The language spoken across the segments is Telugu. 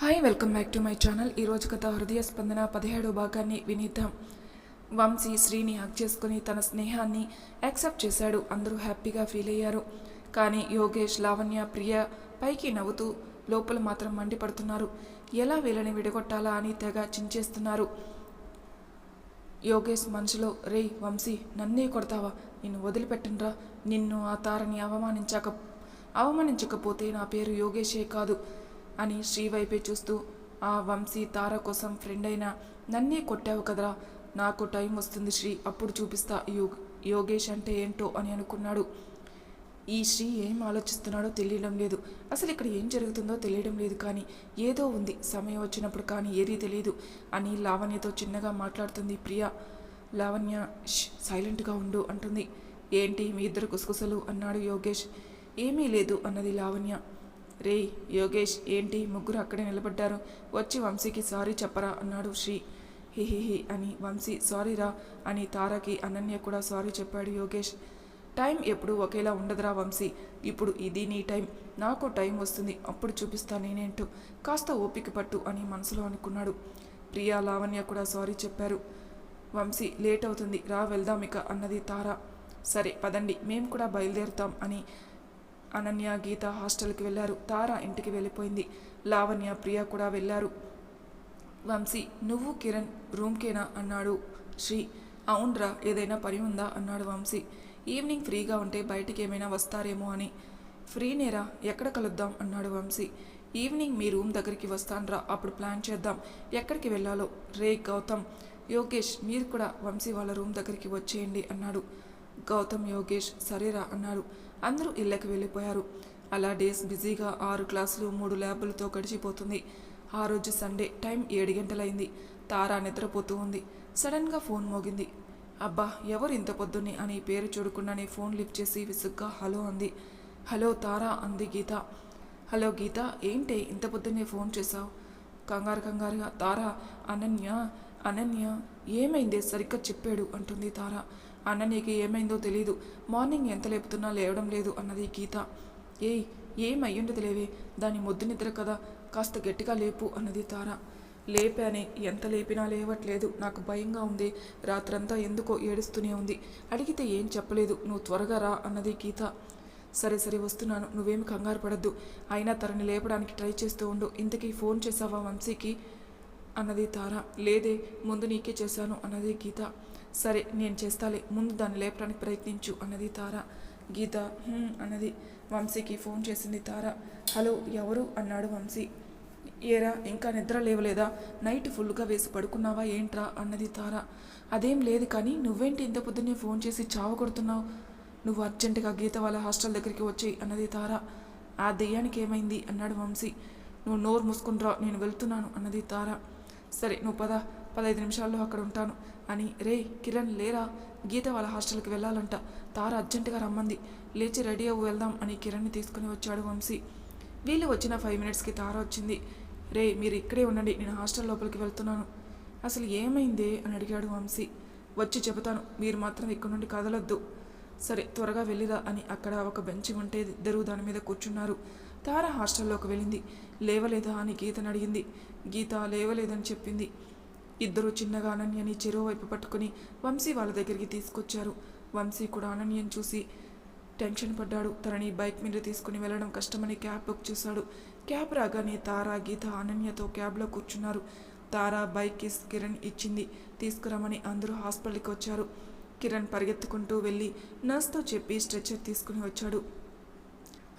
Hi welcome back to my channel ఈరోజు కథ హృదయ స్పందన పదిహేడో భాగాన్ని వినిద్దాం. వంశీ శ్రీని హక్ చేసుకుని తన స్నేహాన్ని యాక్సెప్ట్ చేశాడు. అందరూ హ్యాపీగా ఫీల్ అయ్యారు. కానీ యోగేష్ లావణ్య ప్రియ పైకి నవ్వుతూ లోపల మాత్రం మండిపడుతున్నారు. ఎలా వీళ్ళని విడగొట్టాలా అని తెగ చించేస్తున్నారు. యోగేష్ మనసులో రే వంశీ నన్నే కొడతావా? నిన్ను వదిలిపెట్టండ్రా. నిన్ను ఆ తారని అవమానించక అవమానించకపోతే నా పేరు యోగేషే కాదు. అని శ్రీవైపే చూస్తూ ఆ వంశీ తార కోసం ఫ్రెండ్ అయినా నన్నే కొట్టావు కదరా? నాకు టైం వస్తుంది శ్రీ అప్పుడు చూపిస్తా. యోగ్ యోగేష్ అంటే ఏంటో అని అనుకున్నాడు. ఈ శ్రీ ఏం ఆలోచిస్తున్నాడో తెలియడం లేదు. అసలు ఇక్కడ ఏం జరుగుతుందో తెలియడం లేదు కానీ ఏదో ఉంది. సమయం వచ్చినప్పుడు కానీ ఏదీ తెలియదు అని లావణ్యతో చిన్నగా మాట్లాడుతుంది ప్రియా. లావణ్య సైలెంట్గా ఉండు అంటుంది. ఏంటి మీ ఇద్దరు కుసకుసలు? అన్నాడు యోగేష్. ఏమీ లేదు అన్నది లావణ్య. రే యోగేష్ ఏంటి ముగ్గురు అక్కడే నిలబడ్డారు? వచ్చి వంశీకి సారీ చెప్పరా అన్నాడు శ్రీ. హిహిహి అని వంశీ సారీరా అని తారకి అనన్య కూడా సారీ చెప్పాడు యోగేష్. టైం ఎప్పుడు ఒకేలా ఉండదురా వంశీ. ఇప్పుడు ఇది నీ టైం. నాకు టైం వస్తుంది. అప్పుడు చూపిస్తా నేనేంటో. కాస్త ఓపిక పట్టు అని మనసులో అనుకున్నాడు. ప్రియా లావణ్య కూడా సారీ చెప్పారు. వంశీ లేట్ అవుతుంది. రా వెళ్దాం ఇక అన్నది తార. సరే పదండి. మేము కూడా బయలుదేరుతాం అని అనన్య గీత హాస్టల్కి వెళ్ళారు. తార ఇంటికి వెళ్ళిపోయింది. లావణ్య ప్రియ కూడా వెళ్ళారు. వంశీ నువ్వు కిరణ్ రూమ్కేనా? అన్నాడు. శ్రీ అవునరా ఏదైనా పని ఉందా? అన్నాడు వంశీ. ఈవినింగ్ ఫ్రీగా ఉంటే బయటికి ఏమైనా వస్తారేమో అని. ఫ్రీనేరా ఎక్కడ కలుద్దాం? అన్నాడు వంశీ. ఈవినింగ్ మీ రూమ్ దగ్గరికి వస్తానరా అప్పుడు ప్లాన్ చేద్దాం. ఎక్కడికి వెళ్ళాలో? రే గౌతమ్. యోగేష్ మీరు కూడా వంశీ వాళ్ళ రూమ్ దగ్గరికి వచ్చేయండి అన్నాడు. గౌతమ్ యోగేష్ సరేరా అన్నారు అందరూ ఇళ్ళకి వెళ్ళిపోయారు. అలా డేస్ బిజీగా ఆరు క్లాసులు మూడు ల్యాబులతో గడిచిపోతుంది. ఆ రోజు సండే టైం ఏడు గంటలైంది. తారా నిద్రపోతూ ఉంది. సడన్గా ఫోన్ మోగింది. అబ్బా ఎవరు ఇంత పొద్దున్నే అని పేరు చూడకుండానే ఫోన్ లిఫ్ట్ చేసి విసుగ్గా హలో అంది. హలో తారా అంది గీత. హలో గీత ఏంటి ఇంత పొద్దున్నే ఫోన్ చేశావు? కంగారు కంగారుగా తారా అనన్య అనన్య ఏమైంది? సరిగ్గా చెప్పాడు అంటుంది తార. అన్న నీకు ఏమైందో తెలీదు. మార్నింగ్ ఎంత లేపుతున్నా లేవడం లేదు అన్నది గీత. ఏయ్ ఏం అయ్యుండదు లేవే. దాని మొద్దు నిద్ర కదా. కాస్త గట్టిగా లేపు అన్నది తార. లేపానే ఎంత లేపినా లేవట్లేదు. నాకు భయంగా ఉంది. రాత్రంతా ఎందుకో ఏడుస్తూనే ఉంది. అడిగితే ఏం చెప్పలేదు. నువ్వు త్వరగా రా అన్నది గీత. సరే సరే వస్తున్నాను. నువ్వేమి కంగారు పడద్దు. అయినా తనని లేపడానికి ట్రై చేస్తూ ఉండు. ఇంతకీ ఫోన్ చేసావా వంశీకి? అన్నది తార. లేదే ముందు నీకే చేశాను అన్నది గీత. సరే నేను చేస్తాలే. ముందు దాన్ని లేపడానికి ప్రయత్నించు అన్నది తార. గీత అన్నది వంశీకి ఫోన్ చేసింది తార. హలో ఎవరు? అన్నాడు వంశీ. ఏరా ఇంకా నిద్ర లేవలేదా? నైట్ ఫుల్గా వేసి పడుకున్నావా ఏంట్రా? అన్నది తార. అదేం లేదు కానీ నువ్వేంటి ఇంత పొద్దున్నే ఫోన్ చేసి చావ కొడుతున్నావు? నువ్వు అర్జెంటుగా గీత వాళ్ళ హాస్టల్ దగ్గరికి వచ్చేయి అన్నది తార. ఆ దెయ్యానికి ఏమైంది? అన్నాడు వంశీ. నువ్వు నోరు మూసుకునిరా నేను వెళ్తున్నాను అన్నది తార. సరే నువ్వు పద. పదహైదు నిమిషాల్లో అక్కడ ఉంటాను. అని రే కిరణ్ లేరా? గీత వాళ్ళ హాస్టల్కి వెళ్ళాలంట. తార అర్జెంటుగా రమ్మంది. లేచి రెడీ అవ్వు వెళ్దాం అని కిరణ్ని తీసుకుని వచ్చాడు వంశీ. వీళ్ళు వచ్చిన ఫైవ్ మినిట్స్కి తార వచ్చింది. రే మీరు ఇక్కడే ఉండండి. నేను హాస్టల్ లోపలికి వెళ్తున్నాను. అసలు ఏమైంది? అని అడిగాడు వంశీ. వచ్చి చెబుతాను. మీరు మాత్రం ఇక్కడ నుండి కదలొద్దు. సరే త్వరగా వెళ్ళిరా అని అక్కడ ఒక బెంచి ఉంటే ఇద్దరు దాని మీద కూర్చున్నారు. తార హాస్టల్లోకి వెళ్ళింది. లేవలేదా అని గీతను అడిగింది. గీత లేవలేదని చెప్పింది. ఇద్దరు చిన్నగా అనన్యని చెరువు వైపు పట్టుకుని వంశీ వాళ్ళ దగ్గరికి తీసుకొచ్చారు. వంశీ కూడా అనన్యని చూసి టెన్షన్ పడ్డాడు. తనని బైక్ మీద తీసుకుని వెళ్ళడం కష్టమని క్యాబ్ బుక్ చేశాడు. క్యాబ్ రాగానే తారా గీత అనన్యతో క్యాబ్లో కూర్చున్నారు. తారా బైక్ కిస్ కిరణ్ ఇచ్చింది. తీసుకురమని అందరూ హాస్పిటల్కి వచ్చారు. కిరణ్ పరిగెత్తుకుంటూ వెళ్ళి నర్స్తో చెప్పి స్ట్రెచ్చర్ తీసుకుని వచ్చాడు.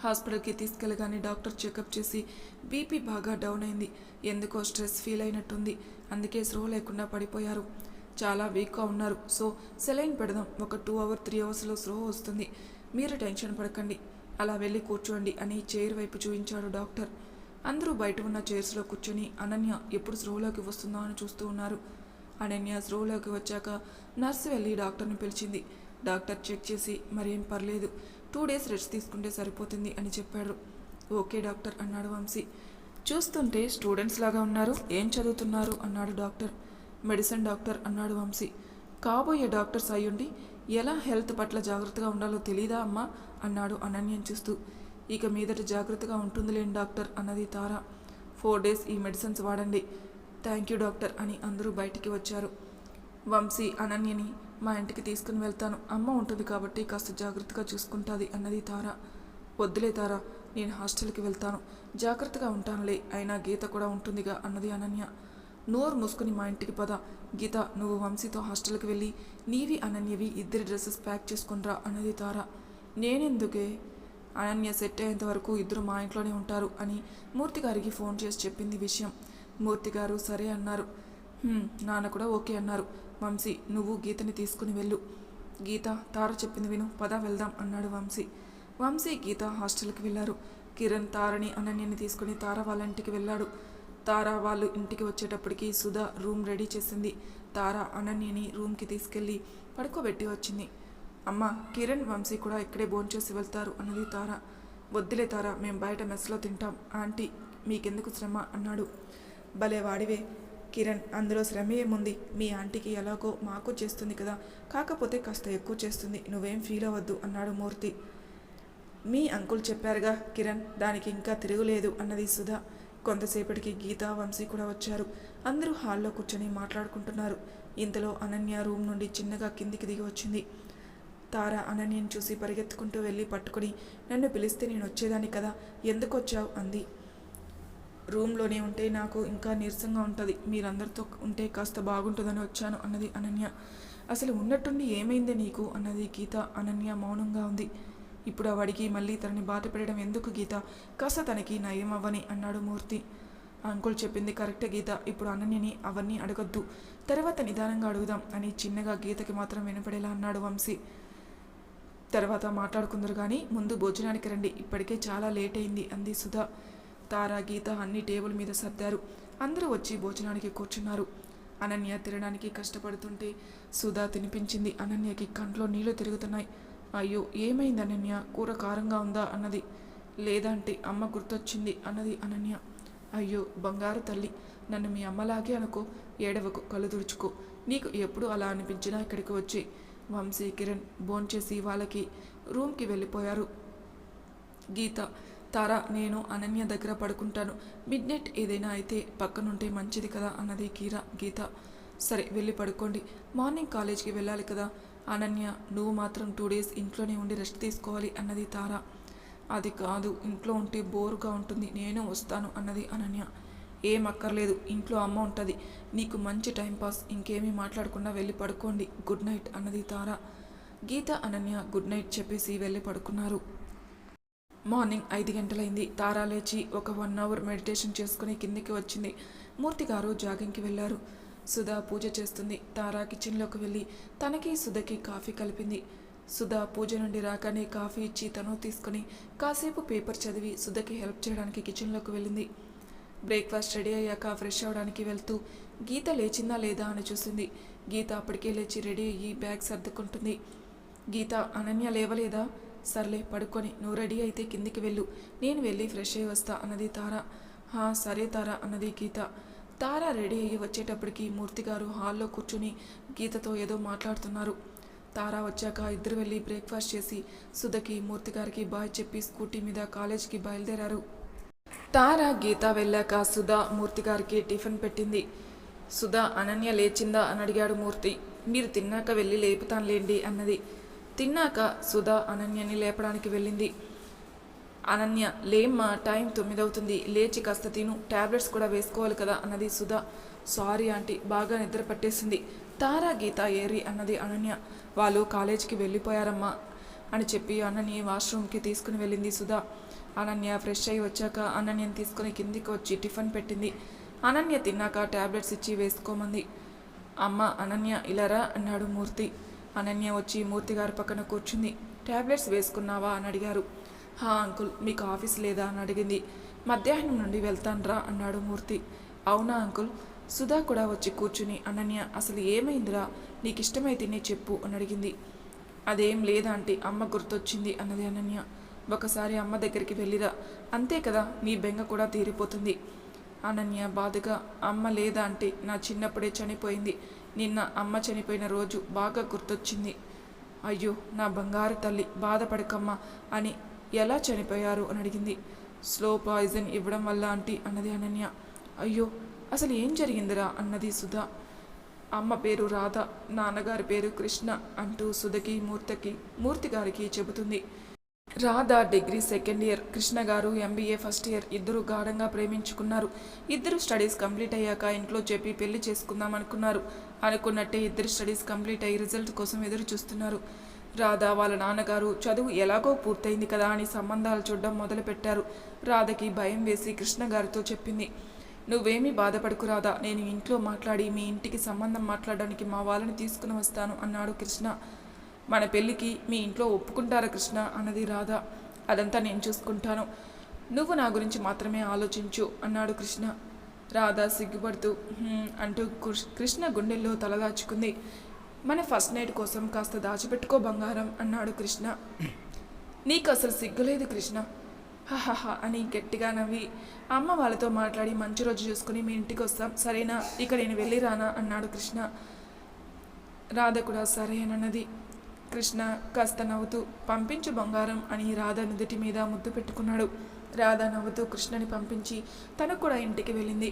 హాస్పిటల్కి తీసుకెళ్ళగానే డాక్టర్ చెకప్ చేసి బీపీ బాగా డౌన్ అయింది. ఎందుకో స్ట్రెస్ ఫీల్ అయినట్టుంది. అందుకే స్లో లేకుండా పడిపోయారు. చాలా వీక్గా ఉన్నారు. సో సెలైన్ పెడదాం. ఒక టూ అవర్ త్రీ అవర్స్లో స్లో వస్తుంది. మీరు టెన్షన్ పడకండి. అలా వెళ్ళి కూర్చోండి అని చైర్ వైపు చూపించాడు డాక్టర్. అందరూ బయట ఉన్న చైర్స్లో కూర్చొని అనన్య ఎప్పుడు స్రోలోకి వస్తుందో? అని చూస్తూ ఉన్నారు. అనన్య స్రోలోకి వచ్చాక నర్సు వెళ్ళి డాక్టర్ని పిలిచింది. డాక్టర్ చెక్ చేసి మరేం పర్లేదు. టూ డేస్ రెస్ట్ తీసుకుంటే సరిపోతుంది అని చెప్పాడు. ఓకే డాక్టర్ అన్నాడు వంశీ. చూస్తుంటే స్టూడెంట్స్ లాగా ఉన్నారు. ఏం చదువుతున్నారు? అన్నాడు డాక్టర్. మెడిసిన్ డాక్టర్ అన్నాడు వంశీ. కాబోయే డాక్టర్స్ అయ్యుండి ఎలా హెల్త్ పట్ల జాగ్రత్తగా ఉండాలో తెలీదా అమ్మా? అన్నాడు అనన్యం చూస్తూ. ఇక మీదట జాగ్రత్తగా ఉంటుందిలేని డాక్టర్ అన్నది తార. ఫోర్ డేస్ ఈ మెడిసిన్స్ వాడండి. థ్యాంక్ యూ డాక్టర్ అని అందరూ బయటికి వచ్చారు. వంశీ అనన్యని మా ఇంటికి తీసుకుని వెళ్తాను. అమ్మ ఉంటుంది కాబట్టి కాస్త జాగ్రత్తగా చూసుకుంటుంది అన్నది తార. వద్దులే తార నేను హాస్టల్కి వెళ్తాను. జాగ్రత్తగా ఉంటానులే అయినా గీత కూడా ఉంటుందిగా అన్నది అనన్య. నోరు మూసుకుని మా ఇంటికి పద. గీత నువ్వు వంశీతో హాస్టల్కి వెళ్ళి నీవి అనన్యవి ఇద్దరి డ్రెస్సెస్ ప్యాక్ చేసుకునిరా అన్నది తార. నేనెందుకే? అనన్య సెట్ అయ్యేంత వరకు ఇద్దరు మా ఇంట్లోనే ఉంటారు అని మూర్తి గారికి ఫోన్ చేసి చెప్పింది విషయం. మూర్తి గారు సరే అన్నారు. నాన్న కూడా ఓకే అన్నారు. వంశీ నువ్వు గీతని తీసుకుని వెళ్ళు. గీత తార చెప్పింది విను. పద వెళ్దాం అన్నాడు వంశీ. వంశీ గీత హాస్టల్కి వెళ్ళారు. కిరణ్ తారని అనన్యని తీసుకుని తార వాళ్ళ ఇంటికి వెళ్ళాడు. తార వాళ్ళు ఇంటికి వచ్చేటప్పటికి సుధా రూమ్ రెడీ చేసింది. తార అనన్యని రూమ్కి తీసుకెళ్ళి పడుకోబెట్టి వచ్చింది. అమ్మ కిరణ్ వంశీ కూడా ఇక్కడే భోంచేసి వెళ్తారు అన్నది తార. వద్దులే తార మేము బయట మెస్లో తింటాం. ఆంటీ మీకెందుకు శ్రమ? అన్నాడు. భలే వాడివే. కిరణ్ అందులో శ్రమ ఏముంది? మీ ఆంటీకి ఎలాగో మాకు చేస్తుంది కదా కాకపోతే కాస్త ఎక్కువ చేస్తుంది. నువ్వేం ఫీల్ అవ్వద్దు అన్నాడు మూర్తి. మీ అంకుల్ చెప్పారుగా కిరణ్ దానికి ఇంకా తిరుగులేదు అన్నది సుధా. కొంతసేపటికి గీత వంశీ కూడా వచ్చారు. అందరూ హాల్లో కూర్చొని మాట్లాడుకుంటున్నారు. ఇంతలో అనన్య రూమ్ నుండి చిన్నగా కిందికి దిగి వచ్చింది. తార అనన్యని చూసి పరిగెత్తుకుంటూ వెళ్ళి పట్టుకొని నన్ను పిలిస్తే నేను వచ్చేదాన్ని కదా ఎందుకు వచ్చావు? అంది. రూమ్లోనే ఉంటే నాకు ఇంకా నీరసంగా ఉంటుంది. మీరందరితో ఉంటే కాస్త బాగుంటుందని వచ్చాను అన్నది అనన్య. అసలు ఉన్నట్టుండి ఏమైంది నీకు? అన్నది గీత. అనన్య మౌనంగా ఉంది. ఇప్పుడు ఆ వాడికి మళ్ళీ తనని బాధ పెట్టడం ఎందుకు గీత? కాస్త తనకి నయం అవ్వని అన్నాడు మూర్తి. అంకుల్ చెప్పింది కరెక్టే గీత. ఇప్పుడు అనన్యని అవన్నీ అడగొద్దు. తర్వాత నిదానంగా అడుగుదాం అని చిన్నగా గీతకి మాత్రం వినపడేలా అన్నాడు వంశీ. తర్వాత మాట్లాడుకుందరు కానీ ముందు భోజనానికి రండి. ఇప్పటికే చాలా లేట్ అయింది అంది సుధా. తారా గీత అన్ని టేబుల్ మీద సర్దారు. అందరూ వచ్చి భోజనానికి కూర్చున్నారు. అనన్య తినడానికి కష్టపడుతుంటే సుధా తినిపించింది. అనన్యకి కంట్లో నీళ్ళు తిరుగుతున్నాయి. అయ్యో ఏమైంది అనన్య? కూర కారంగా ఉందా అన్నది. లేదంటే అమ్మ గుర్తొచ్చింది అన్నది అనన్య. అయ్యో బంగారు తల్లి నన్ను మీ అమ్మలాగే అనుకో ఏడవకు కళ్ళు తుడుచుకో. నీకు ఎప్పుడు అలా అనిపించినా ఇక్కడికి వచ్చి వంశీ కిరణ్ భోంచేసి వాళ్ళకి రూమ్కి వెళ్ళిపోయారు. గీత తార నేను అనన్య దగ్గర పడుకుంటాను. మిడ్ నైట్ ఏదైనా అయితే పక్కనుంటే మంచిది కదా అన్నది కీరా గీత. సరే వెళ్ళి పడుకోండి. మార్నింగ్ కాలేజ్కి వెళ్ళాలి కదా. అనన్య నువ్వు మాత్రం టూ డేస్ ఇంట్లోనే ఉండి రెస్ట్ తీసుకోవాలి అన్నది తార. అది కాదు ఇంట్లో ఉంటే బోరుగా ఉంటుంది. నేను వస్తాను అన్నది అనన్య. ఏం అక్కర్లేదు ఇంట్లో అమ్మ ఉంటుంది. నీకు మంచి టైంపాస్ ఇంకేమీ మాట్లాడకుండా వెళ్ళి పడుకోండి. గుడ్ నైట్ అన్నది తార. గీత అనన్య గుడ్ నైట్ చెప్పేసి వెళ్ళి పడుకున్నారు. మార్నింగ్ ఐదు గంటలైంది. తారా లేచి ఒక వన్ అవర్ మెడిటేషన్ చేసుకుని కిందికి వచ్చింది. మూర్తి గారు జాగింగ్కి వెళ్ళారు. సుధా పూజ చేస్తుంది. తారా కిచెన్లోకి వెళ్ళి తనకి సుధకి కాఫీ కలిపింది. సుధా పూజ నుండి రాగానే కాఫీ ఇచ్చి తను తీసుకుని కాసేపు పేపర్ చదివి సుధకి హెల్ప్ చేయడానికి కిచెన్లోకి వెళ్ళింది. బ్రేక్ఫాస్ట్ రెడీ అయ్యాక ఫ్రెష్ అవడానికి వెళ్తూ గీత లేచిందా లేదా? అని చూసింది. గీత అప్పటికే లేచి రెడీ అయ్యి బ్యాగ్ సర్దుకుంటుంది. గీత అనన్య లేవలేదా? సర్లే పడుకొని. నువ్వు రెడీ అయితే కిందికి వెళ్ళు. నేను వెళ్ళి ఫ్రెష్ అయ్యి వస్తా అన్నది తార. హా సరే తార అన్నది గీత. తార రెడీ అయ్యి వచ్చేటప్పటికి మూర్తి గారు హాల్లో కూర్చుని గీతతో ఏదో మాట్లాడుతున్నారు. తార వచ్చాక ఇద్దరు వెళ్ళి బ్రేక్ఫాస్ట్ చేసి సుధకి మూర్తి గారికి బాయ్ చెప్పి స్కూటీ మీద కాలేజ్కి బయలుదేరారు. తార గీత వెళ్ళాక సుధా మూర్తి గారికి టిఫిన్ పెట్టింది. సుధా అనన్య లేచిందా అని అడిగాడు మూర్తి. మీరు తిన్నాక వెళ్ళి లేపుతానులేండి అన్నది. తిన్నాక సుధా అనన్యని లేపడానికి వెళ్ళింది. అనన్య లేమ్మా టైం తొమ్మిదవుతుంది. లేచి కాస్త తిను. టాబ్లెట్స్ కూడా వేసుకోవాలి కదా అన్నది సుధా. సారీ ఆంటీ బాగా నిద్ర పట్టేసింది. తారా గీత ఏరి అన్నది అనన్య. వాళ్ళు కాలేజీకి వెళ్ళిపోయారమ్మా అని చెప్పి అనన్య వాష్రూమ్కి తీసుకుని వెళ్ళింది సుధా. అనన్య ఫ్రెష్ అయ్యి వచ్చాక అనన్యని తీసుకుని కిందికి వచ్చి టిఫిన్ పెట్టింది. అనన్య తిన్నాక టాబ్లెట్స్ ఇచ్చి వేసుకోమంది. అమ్మ అనన్య ఇలారా అన్నాడు మూర్తి. అనన్య వచ్చి మూర్తి గారి పక్కన కూర్చుంది. టాబ్లెట్స్ వేసుకున్నావా? అని అడిగారు. హా అంకుల్ మీకు ఆఫీస్ లేదా? అని అడిగింది. మధ్యాహ్నం నుండి వెళ్తాన్రా అన్నాడు మూర్తి. అవునా అంకుల్? సుధా కూడా వచ్చి కూర్చుని అనన్య అసలు ఏమైందిరా? నీకు ఇష్టమైతేనే చెప్పు అని అడిగింది. అదేం లేదా అంటే అమ్మ గుర్తొచ్చింది అన్నది అనన్య. ఒకసారి అమ్మ దగ్గరికి వెళ్ళిరా. అంతే కదా నీ బెంగ కూడా తీరిపోతుంది. అనన్య బాధగా అమ్మ లేదా అంటే నా చిన్నప్పుడే చనిపోయింది. నిన్న అమ్మ చనిపోయిన రోజు బాగా గుర్తొచ్చింది. అయ్యో నా బంగారు తల్లి బాధపడకమ్మా అని ఎలా చనిపోయారు అని అడిగింది. స్లో పాయిజన్ ఇవ్వడం వల్ల ఆంటీ అన్నది అనన్య. అయ్యో అసలు ఏం జరిగిందిరా అన్నది సుధా. అమ్మ పేరు రాధ నాన్నగారి పేరు కృష్ణ అంటూ సుధకి మూర్తికి మూర్తి గారికి చెబుతుంది. Radha degree second year Krishna garu MBA first year ఇద్దరు గాఢంగా ప్రేమించుకున్నారు. ఇద్దరు స్టడీస్ కంప్లీట్ అయ్యాక ఇంట్లో చెప్పి పెళ్ళి చేసుకుందాం అనుకున్నారు. అనుకున్నట్టే ఇద్దరు స్టడీస్ కంప్లీట్ అయ్యి రిజల్ట్ కోసం ఎదురు చూస్తున్నారు. రాధ వాళ్ళ నాన్నగారు చదువు ఎలాగో పూర్తయింది కదా అని సంబంధాలు చూడడం మొదలుపెట్టారు. రాధకి భయం వేసి కృష్ణ గారితో చెప్పింది నువ్వేమీ బాధపడకు రాధా నేను ఇంట్లో మాట్లాడి మీ ఇంటికి సంబంధం మాట్లాడడానికి మా వాళ్ళని తీసుకుని వస్తాను అన్నాడు కృష్ణ. మన పెళ్ళికి మీ ఇంట్లో ఒప్పుకుంటారా కృష్ణ? అన్నది రాధ. అదంతా నేను చూసుకుంటాను. నువ్వు నా గురించి మాత్రమే ఆలోచించు అన్నాడు కృష్ణ. రాధ సిగ్గుపడుతూ అంటూ కృష్- కృష్ణ గుండెల్లో తలదాచుకుంది మన ఫస్ట్ నైట్ కోసం కాస్త దాచిపెట్టుకో బంగారం అన్నాడు కృష్ణ. నీకు అసలు సిగ్గులేదు కృష్ణ? హహహ అని గట్టిగా నవ్వి. అమ్మ వాళ్ళతో మాట్లాడి మంచి రోజు చూసుకుని మీ ఇంటికి వస్తాం సరేనా? ఇక నేను వెళ్ళి రానా? అన్నాడు కృష్ణ. రాధ కూడా సరేనన్నది. కృష్ణ కాస్త నవ్వుతూ పంపించు బంగారం అని రాధ నుదుటి మీద ముద్దు పెట్టుకున్నాడు. రాధ నవ్వుతూ కృష్ణని పంపించి తను కూడా ఇంటికి వెళ్ళింది.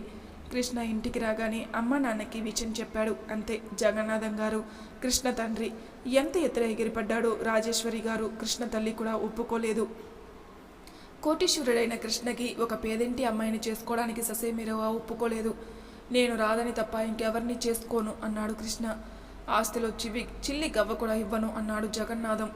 కృష్ణ ఇంటికి రాగానే అమ్మ నాన్నకి విషయం చెప్పాడు. అంతే జగన్నాథం గారు కృష్ణ తండ్రి. ఎంత ఎత్తున ఎగిరిపడ్డాడో రాజేశ్వరి గారు కృష్ణ తల్లి కూడా ఒప్పుకోలేదు. కోటీశ్వరుడైన కృష్ణకి ఒక పేదింటి అమ్మాయిని చేసుకోవడానికి ససేమిరవా ఒప్పుకోలేదు. నేను రాదని తప్ప ఇంకెవరిని చేసుకోను అన్నాడు కృష్ణ. ఆస్తిలో చివి చిల్లి గవ్వ కూడా ఇవ్వను అన్నాడు జగన్నాథం.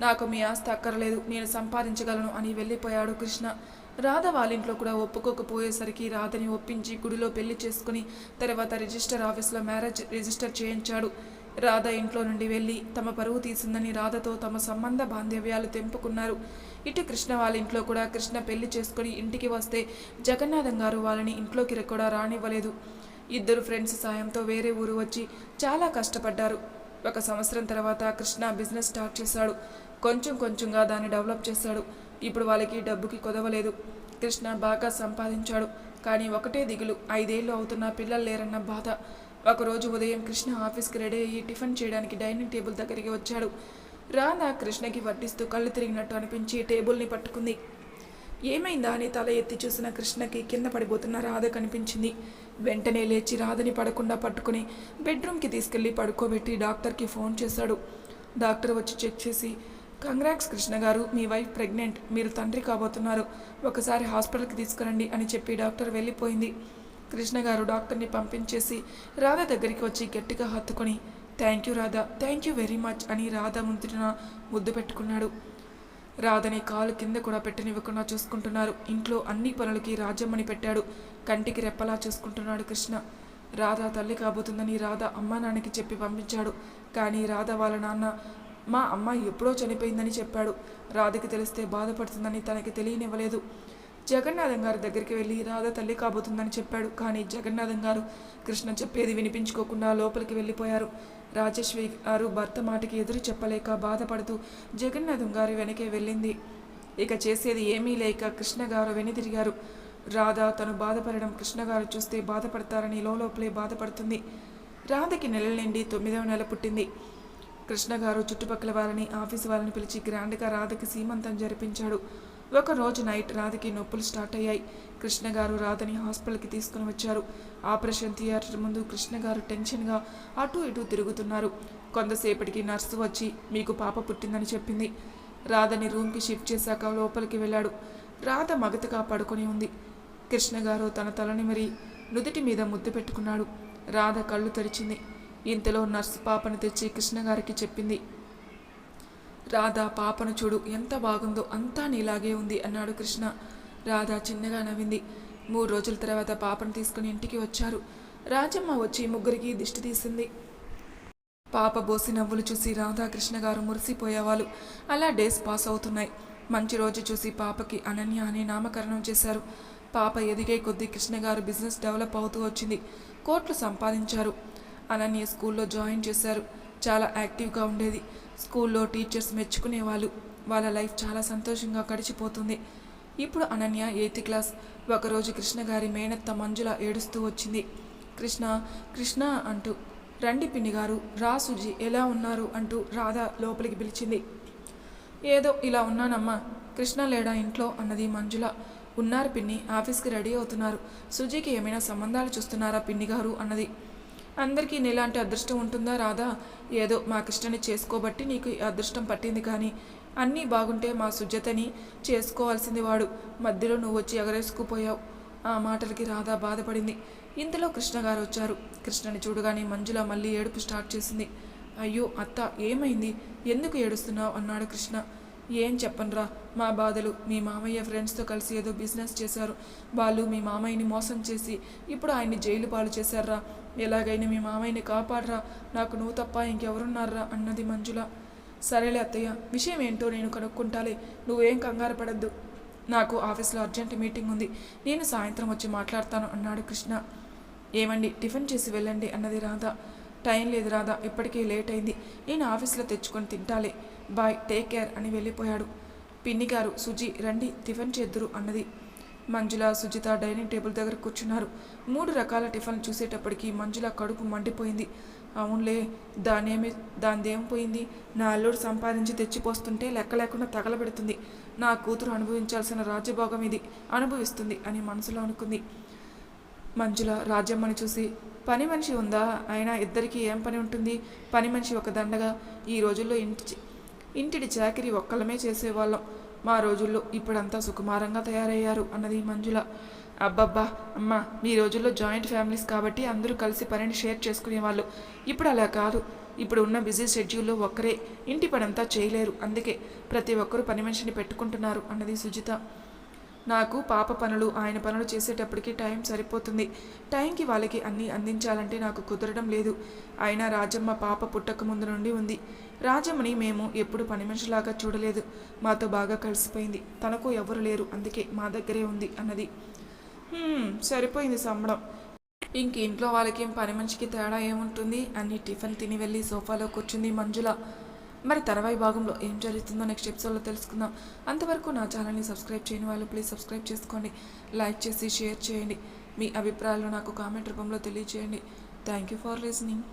నాకు మీ ఆస్తి అక్కర్లేదు నేను సంపాదించగలను అని వెళ్ళిపోయాడు కృష్ణ. రాధ వాళ్ళ ఇంట్లో కూడా ఒప్పుకోకపోయేసరికి రాధని ఒప్పించి గుడిలో పెళ్ళి చేసుకుని తర్వాత రిజిస్టర్ ఆఫీస్లో మ్యారేజ్ రిజిస్టర్ చేయించాడు. రాధ ఇంట్లో నుండి వెళ్ళి తమ పరువు తీసిందని రాధతో తమ సంబంధ బాంధవ్యాలు తెంపుకున్నారు. ఇటు కృష్ణ వాళ్ళ ఇంట్లో కూడా కృష్ణ పెళ్ళి చేసుకుని ఇంటికి వస్తే జగన్నాథం గారు వాళ్ళని ఇంట్లోకి కూడా రానివ్వలేదు. ఇద్దరు ఫ్రెండ్స్ సాయంతో వేరే ఊరు వచ్చి చాలా కష్టపడ్డారు. ఒక సంవత్సరం తర్వాత కృష్ణ బిజినెస్ స్టార్ట్ చేశాడు. కొంచెం కొంచెంగా దాన్ని డెవలప్ చేశాడు. ఇప్పుడు వాళ్ళకి డబ్బుకి కుదవలేదు. కృష్ణ బాగా సంపాదించాడు. కానీ ఒకటే దిగులు ఐదేళ్ళు అవుతున్నా పిల్లలు లేరన్న బాధ. ఒకరోజు ఉదయం కృష్ణ ఆఫీస్కి రెడీ అయ్యి టిఫిన్ చేయడానికి డైనింగ్ టేబుల్ దగ్గరికి వచ్చాడు. రానా కృష్ణకి వడ్డిస్తూ కళ్ళు తిరిగినట్టు అనిపించి టేబుల్ని పట్టుకుంది. ఏమైందా అని తల ఎత్తి చూసిన కృష్ణకి కింద పడిపోతున్న రాధ కనిపించింది. వెంటనే లేచి రాధని పడకుండా పట్టుకుని బెడ్రూమ్కి తీసుకెళ్ళి పడుకోబెట్టి డాక్టర్కి ఫోన్ చేశాడు. డాక్టర్ వచ్చి చెక్ చేసి కంగ్రాక్స్ కృష్ణ గారు మీ వైఫ్ ప్రెగ్నెంట్ మీరు తండ్రి కాబోతున్నారు. ఒకసారి హాస్పిటల్కి తీసుకురండి అని చెప్పి డాక్టర్ వెళ్ళిపోయింది. కృష్ణ గారు డాక్టర్ని పంపించేసి రాధ దగ్గరికి వచ్చి గట్టిగా హత్తుకొని thank you Radha thank you very much అని రాధ ముందున ముద్దు పెట్టుకున్నాడు. రాధని కాలు కింద కూడా పెట్టనివ్వకుండా చూసుకుంటున్నారు. ఇంట్లో అన్ని పనులకి రాజమ్మని పెట్టాడు. కంటికి రెప్పలా చూసుకుంటున్నాడు కృష్ణ. రాధ తల్లి కాబోతుందని రాధ అమ్మా నాన్నకి చెప్పి పంపించాడు. కానీ రాధ వాళ్ళ నాన్న మా అమ్మాయి ఎప్పుడో చనిపోయిందని చెప్పాడు. రాధకి తెలిస్తే బాధపడుతుందని తనకి తెలియనివ్వలేదు. జగన్నాథం గారి దగ్గరికి వెళ్ళి రాధ తల్లి కాబోతుందని చెప్పాడు. కానీ జగన్నాథం గారు కృష్ణ చెప్పేది వినిపించుకోకుండా లోపలికి వెళ్ళిపోయారు. రాజేశ్వరి గారు భర్త మాటకి ఎదురు చెప్పలేక బాధపడుతూ జగన్నాథం గారి వెనకే వెళ్ళింది. ఇక చేసేది ఏమీ లేక కృష్ణ గారు వెనుదిరిగారు. రాధ తను బాధపడడం కృష్ణ గారు చూస్తే బాధపడతారని లోపలే బాధపడుతుంది. రాధకి నెల నిండి తొమ్మిదవ నెల పుట్టింది. కృష్ణ గారు చుట్టుపక్కల వారిని ఆఫీస్ వాళ్ళని పిలిచి గ్రాండ్గా రాధకి సీమంతం జరిపించాడు. ఒక రోజు నైట్ రాధకి నొప్పులు స్టార్ట్ అయ్యాయి. కృష్ణ గారు రాధని హాస్పిటల్కి తీసుకుని వచ్చారు. ఆపరేషన్ థియేటర్ ముందు కృష్ణ గారు టెన్షన్గా అటు ఇటు తిరుగుతున్నారు. కొంతసేపటికి నర్సు వచ్చి మీకు పాప పుట్టిందని చెప్పింది. రాధని రూమ్కి షిఫ్ట్ చేశాక లోపలికి వెళ్ళాడు. రాధ మగతగా పడుకొని ఉంది. కృష్ణ గారు తన తలని మరి నుదుటి మీద ముద్దు పెట్టుకున్నాడు. రాధ కళ్ళు తెరిచింది. ఇంతలో నర్సు పాపను తెచ్చి కృష్ణ గారికి చెప్పింది. రాధా పాపను చూడు ఎంత బాగుందో అంతా నీలాగే ఉంది అన్నాడు కృష్ణ. రాధా చిన్నగా నవ్వింది. మూడు రోజుల తర్వాత పాపను తీసుకుని ఇంటికి వచ్చారు. రాజమ్మ వచ్చి ముగ్గురికి దిష్టి తీసింది. పాప బోసి నవ్వులు చూసి రాధాకృష్ణ గారు మురిసిపోయేవాళ్ళు. అలా డేస్ పాస్ అవుతున్నాయి. మంచి రోజు చూసి పాపకి అనన్య అని నామకరణం చేశారు. పాప ఎదిగే కొద్దీ కృష్ణ గారు బిజినెస్ డెవలప్ అవుతూ వచ్చింది. కోట్లు సంపాదించారు. అనన్య స్కూల్లో జాయిన్ చేశారు. చాలా యాక్టివ్గా ఉండేది. స్కూల్లో టీచర్స్ మెచ్చుకునేవాళ్ళు. వాళ్ళ లైఫ్ చాలా సంతోషంగా గడిచిపోతుంది. ఇప్పుడు అనన్య ఎయిత్ క్లాస్. ఒకరోజు కృష్ణ గారి మేనత్త మంజుల ఏడుస్తూ వచ్చింది. కృష్ణ కృష్ణ అంటూ రండి పిన్ని గారు రా సుజి ఎలా ఉన్నారు? అంటూ రాధ లోపలికి పిలిచింది. ఏదో ఇలా ఉన్నానమ్మా. కృష్ణ లేడా ఇంట్లో? అన్నది మంజుల. ఉన్నారు పిన్ని ఆఫీస్కి రెడీ అవుతున్నారు. సుజీకి ఏమైనా సంబంధాలు చూస్తున్నారా పిన్ని గారు? అన్నది. అందరికీ నీలాంటి అదృష్టం ఉంటుందా రాదా ఏదో మా కృష్ణని చేసుకోబట్టి నీకు అదృష్టం పట్టింది కానీ అన్నీ బాగుంటే మా సుజతని చేసుకోవాల్సింది వాడు. మధ్యలో నువ్వు వచ్చి ఎగరేసుకుపోయావు. ఆ మాటలకి రాధా బాధపడింది. ఇంతలో కృష్ణ గారు వచ్చారు. కృష్ణని చూడగానే మంజుల మళ్ళీ ఏడుపు స్టార్ట్ చేసింది. అయ్యో అత్త ఏమైంది? ఎందుకు ఏడుస్తున్నావు? అన్నాడు కృష్ణ. ఏం చెప్పనురా? మా బాధలు. మీ మామయ్య ఫ్రెండ్స్తో కలిసి ఏదో బిజినెస్ చేశారు. వాళ్ళు మీ మామయ్యని మోసం చేసి ఇప్పుడు ఆయన్ని జైలు పాలు చేశారా? ఎలాగైనా మీ మామయ్యని కాపాడరా. నాకు నువ్వు తప్ప ఇంకెవరున్నారా? అన్నది మంజుల. సరేలే అత్తయ్య విషయం ఏంటో నేను కనుక్కుంటాలే. నువ్వేం కంగారు పడద్దు. నాకు ఆఫీస్లో అర్జెంట్ మీటింగ్ ఉంది. నేను సాయంత్రం వచ్చి మాట్లాడతాను అన్నాడు కృష్ణ. ఏమండి టిఫిన్ చేసి వెళ్ళండి అన్నది రాధ. టైం లేదు రాదా ఇప్పటికే లేట్ అయింది. నేను ఆఫీస్లో తెచ్చుకొని తింటాలే. బాయ్ టేక్ కేర్ అని వెళ్ళిపోయాడు. పిన్ని గారు సుజి రండి టిఫిన్ చేద్దురు అన్నది. మంజుల సుజిత డైనింగ్ టేబుల్ దగ్గర కూర్చున్నారు. మూడు రకాల టిఫిన్ చూసేటప్పటికి మంజుల కడుపు మండిపోయింది. అవునులే దానేమి దానిదేం పోయింది? నా అల్లుడు సంపాదించి తెచ్చిపోస్తుంటే లెక్క లేకుండా తగలబెడుతుంది. నా కూతురు అనుభవించాల్సిన రాజ్యభోగం ఇది. అనుభవిస్తుంది అని మనసులో అనుకుంది. మంజుల రాజ్యమ్మని చూసి పని మనిషి ఉందా? అయినా ఇద్దరికి ఏం పని ఉంటుంది? పని మనిషి ఒక దండగా ఈ రోజుల్లో ఇంటి ఇంటిడి చాకిరి ఒక్కలమే చేసేవాళ్ళం. మా రోజుల్లో ఇప్పుడంతా సుకుమారంగా తయారయ్యారు అన్నది మంజుల. అబ్బబ్బా! అమ్మ! మీ రోజుల్లో జాయింట్ ఫ్యామిలీస్ కాబట్టి అందరూ కలిసి పనిని షేర్ చేసుకునేవాళ్ళు. ఇప్పుడు అలా కాదు. ఇప్పుడు ఉన్న బిజీ షెడ్యూల్లో ఒక్కరే. ఇంటి పనంతా చేయలేరు. అందుకే ప్రతి ఒక్కరూ పని మనిషిని పెట్టుకుంటున్నారు అన్నది సుజిత. నాకు పాప పనులు ఆయన పనులు చేసేటప్పటికి టైం సరిపోతుంది. టైంకి వాళ్ళకి అన్నీ అందించాలంటే నాకు కుదరడం లేదు. అయినా రాజమ్మ పాప పుట్టక ముందు నుండి ఉంది. రాజమ్మని మేము ఎప్పుడు పని మనిషిలాగా చూడలేదు. మాతో బాగా కలిసిపోయింది. తనకు ఎవరు లేరు. అందుకే మా దగ్గరే ఉంది అన్నది. సరిపోయింది సంబడం ఇంక ఇంట్లో వాళ్ళకేం పని మనిషికి తేడా ఏముంటుంది? అని టిఫిన్ తిని వెళ్ళి సోఫాలో కూర్చుంది మంజుల. మరి తర్వాయి భాగంలో ఏం జరుగుతుందో నెక్స్ట్ ఎపిసోడ్లో తెలుసుకుందాం. అంతవరకు నా ఛానల్ని సబ్స్క్రైబ్ చేయని వాళ్ళు ప్లీజ్ సబ్స్క్రైబ్ చేసుకోండి. లైక్ చేసి షేర్ చేయండి. మీ అభిప్రాయాలు నాకు కామెంట్ రూపంలో తెలియజేయండి థ్యాంక్ యూ ఫర్ లిసనింగ్